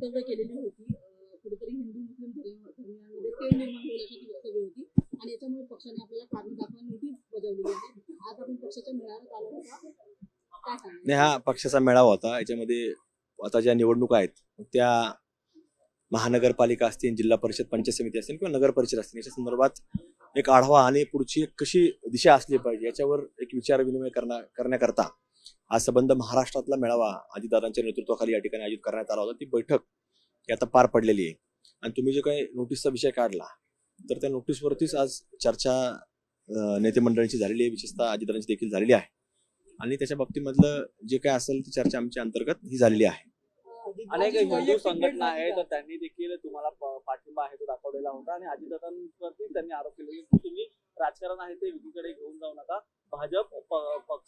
वक्तव्य केलेली होती. कुठेतरी हिंदू मुस्लिम धर्म- धर्मियांमध्ये तेढ निर्माण होईल अशी ती वक्तव्य होती. आणि याच्यामुळे पक्षाने आपल्याला कारण दाखवा नोटीस बजावलेली होती. आज आपण पक्षाच्या मेळाव्यात आलो होता काय सांगणार नाही हा पक्षाचा मेळावा होता. याच्यामध्ये आता ज्या निवडणुका आहेत त्या महानगरपालिका असतील जिल्हा परिषद पंचायत समिती असतील किंवा नगर परिषद असतील याच्या संदर्भात एक आढावा आणि पुढची एक कशी दिशा असली पाहिजे याच्यावर एक विचार विनिमय करण्या करण्याकरता हा संबंध महाराष्ट्रातला मेळावा अजितदादांच्या नेतृत्वाखाली या ठिकाणी आयोजित करण्यात आला होता. ती बैठक ही आता पार पडलेली आहे. आणि तुम्ही जो काही नोटीसचा विषय काढला तर त्या नोटीसवरतीच आज चर्चा नेते मंडळांची झालेली आहे. विशेषतः अजितदादांची देखील झालेली आहे. आणि त्याच्या बाबतीमधलं जे काय असेल ती चर्चा आमच्या अंतर्गत ही झालेली आहे. अनेक हिंदू संघटना आहेत तर त्यांनी देखील तुम्हाला पाठिंबा आहे तो दाखवलेला होता. आणि अजितदादांवरती त्यांनी आरोप केले की तुम्ही राजकारण आहे ते विधीकडे घेऊन जाऊ नका. भाजप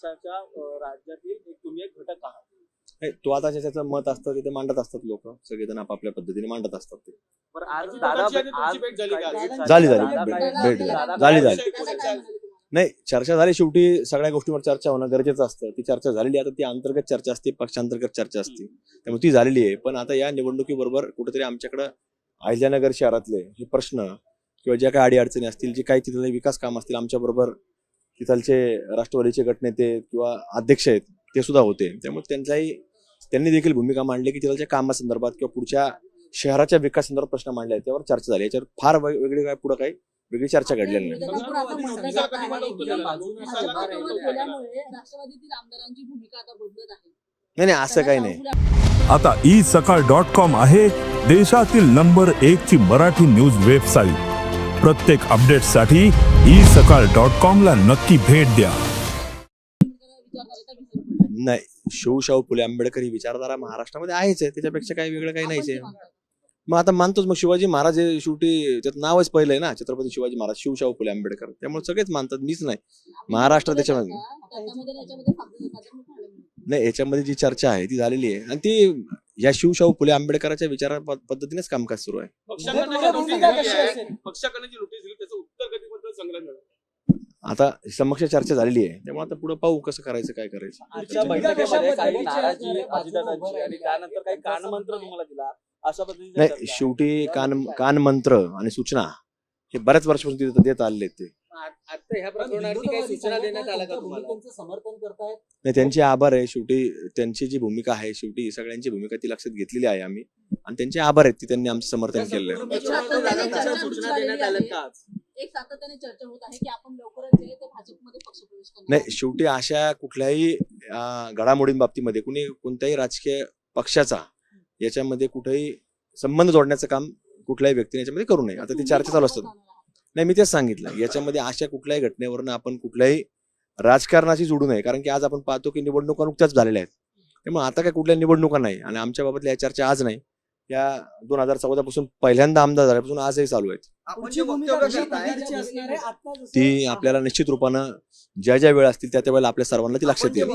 पक्षाच्या राज्यातील एक तुम्ही एक घटक आहात. तो आता ज्याचं मत असतं ते ते मांडत असतात लोक. सगळेजण आपापल्या पद्धतीने मांडत असतात ते. आज दादा आज भेट झाली का? झाली, झाली, दादा भेट- काय- भेट दादा झाली, झाली. नाही चर्चा झाली. शेवटी सगळ्या गोष्टींवर चर्चा होणं गरजेचं असतं. ती चर्चा झालेली आहे आता ती अंतर्गत चर्चा असते पक्षांतर्गत चर्चा असते. त्यामुळे ती झालेली आहे. पण आता या निवडणुकीबरोबर कुठेतरी आमच्याकडं अहिल्यानगर शहरातले हे प्रश्न किंवा ज्या काही अडीअडचणी असतील जे काही तिथले विकास काम असतील आमच्याबरोबर तिथलचे राष्ट्रवादीचे गटनेते किंवा अध्यक्ष आहेत ते सुद्धा होते. त्यामुळे त्यांचाही त्यांनी देखील भूमिका मांडली की तिथलच्या कामासंदर्भात किंवा पुढच्या शहराच्या विकास संदर्भात प्रश्न मांडले आहेत त्यावर चर्चा झाली याच्यावर फार वेगळी काय पुढे काही वेगळी चर्चा घडलेली नाही. नाही नाही असं काही नाही. आता ई सकाळ डॉट कॉम आहे देशातील नंबर एक ची मराठी न्यूज वेबसाईट. प्रत्येक अपडेटसाठी ई सकाळ डॉट कॉम ला नक्की भेट द्या. नाही शिवशाहू फुले आंबेडकर ही विचारधारा महाराष्ट्रामध्ये आहेच आहे. त्याच्यापेक्षा काही वेगळं काही नाहीच आहे. मग आता मानतोच मग शिवाजी महाराज हे शेवटी त्यात नावच पहिलं आहे ना छत्रपती शिवाजी महाराज शिवशाहू फुले आंबेडकर. त्यामुळे सगळेच मानतात मीच नाही. महाराष्ट्र त्याच्यामध्ये- नाही याच्यामध्ये जी चर्चा आहे ती झालेली आहे. आणि ती या शिवशाहू फुले आंबेडकरांच्या विचार पद्धतीनेच कामकाज सुरू आहे. पक्षाकडनं तुमच्या जी नोटीस भूमिका दिली कशी आहे, असेल? पक्षाकडनं जी नोटीस दिली त्याचं उत्तर कधीबद्दल चांगलं मिळेल आता समक्ष चर्चा झालेली आहे त्यामुळे आता पुढे पाहू कसं करायचं काय करायचं आजच्या भूमिका बैठकीमध्ये कशा काही पद्धतीची नाराजी असणार आहे? अजितदादांची बाजूला आणि उभं त्यानंतर काही राहिलं. कानमंत्र तुम्हाला दिला अशा पद्धतीने नाही. शेवटी कान कान मंत्र आणि सूचना हे बऱ्याच वर्षापासून तिथं देत आलेले आहेत ते आता ह्या प्रकरणावरती काही सूचना देण्यात आल्या का तुम्हाला त्यांचं समर्थन करतायत नाही त्यांचे आभार आहे शेवटी त्यांची जी भूमिका आहे शेवटी सगळ्यांची भूमिका ती लक्षात घेतलेली आहे आम्ही आणि त्यांचे आभार आहेत ती त्यांनी आमचं समर्थन केलेलं आहे एक सातत्याने चर्चा सूचना देण्यात आल्या का आज? एक सातत्याने चर्चा होत आहे की आपण लवकरच जे आहे ते भाजपमध्ये पक्षप्रवेश करणार नाही शेवटी अशा कुठल्याही अं, घडामोडींबाबतीमध्ये कुणी कोणत्याही राजकीय पक्षाचा याच्यामध्ये कुठेही संबंध जोडण्याचं काम कुठल्याही व्यक्तीने याच्यामध्ये करू नये. आता ती चर्चा चालू असतात नाही मी तेच सांगितलं. याच्यामध्ये अशा कुठल्याही घटनेवरनं आपण कुठल्याही राजकारणाशी जोडू नये. कारण की आज आपण पाहतो की निवडणुका नुकत्याच झालेल्या आहेत. त्यामुळे आता काय कुठल्या निवडणुका नाही आणि आमच्या बाबतल्या या चर्चा आज नाही. या दोन हजार चौदा पासून पहिल्यांदा आमदार झाल्यापासून आजही चालू आहेत. ती आपल्याला निश्चित रूपानं ज्या ज्या वेळ असतील त्या त्या वेळेला आपल्या सर्वांना ती लक्षात येईल.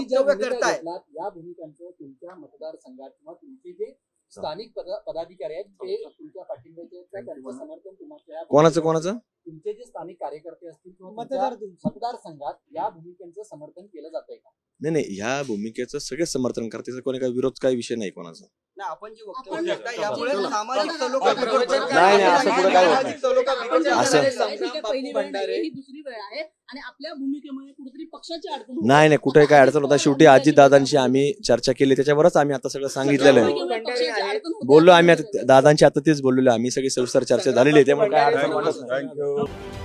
या भूमिकांचं तुमच्या मतदारसंघात किंवा तुमचे जे स्थानिक पद- पदाधिकारी आहेत ते तुमच्या पाठिंब्याचे समर्थन कोणाचं कोणाचं? तुमचे जे स्थानिक कार्यकर्ते असतील किंवा तुमच्या मतदारसंघात या भूमिकांचं समर्थन केलं जात आहे का? नाही नाही ह्या भूमिकेचं सगळेच समर्थन करते कोणी काही विरोध काही विषय नाही कोणाचा. नाही, आपण जे वक्तव्य यामुळे सामाजिक. नाही, नाही, असं पुढे काय होत नाही. सामाजिक सलोखा बिघडतो. असं- ठीक आहे, संग्राम पहिली बापू वेळ नाही, भंडारे. ही दुसरी वेळ आहे. आणि आपल्या भूमिकेमुळे कुठेतरी पक्षाची अडचण होते. नाही नाही कुठे काय अडचण होता शेवटी आता अजित दादांची आम्ही चर्चा केली. त्याच्यावरच आम्ही आता सगळं सांगितलेलं आहे. बोललो आम्ही आता दादांची आता तेच बोललेलो आम्ही सगळी सविस्तर चर्चा झालेली आहे. त्यामुळे काय अडचण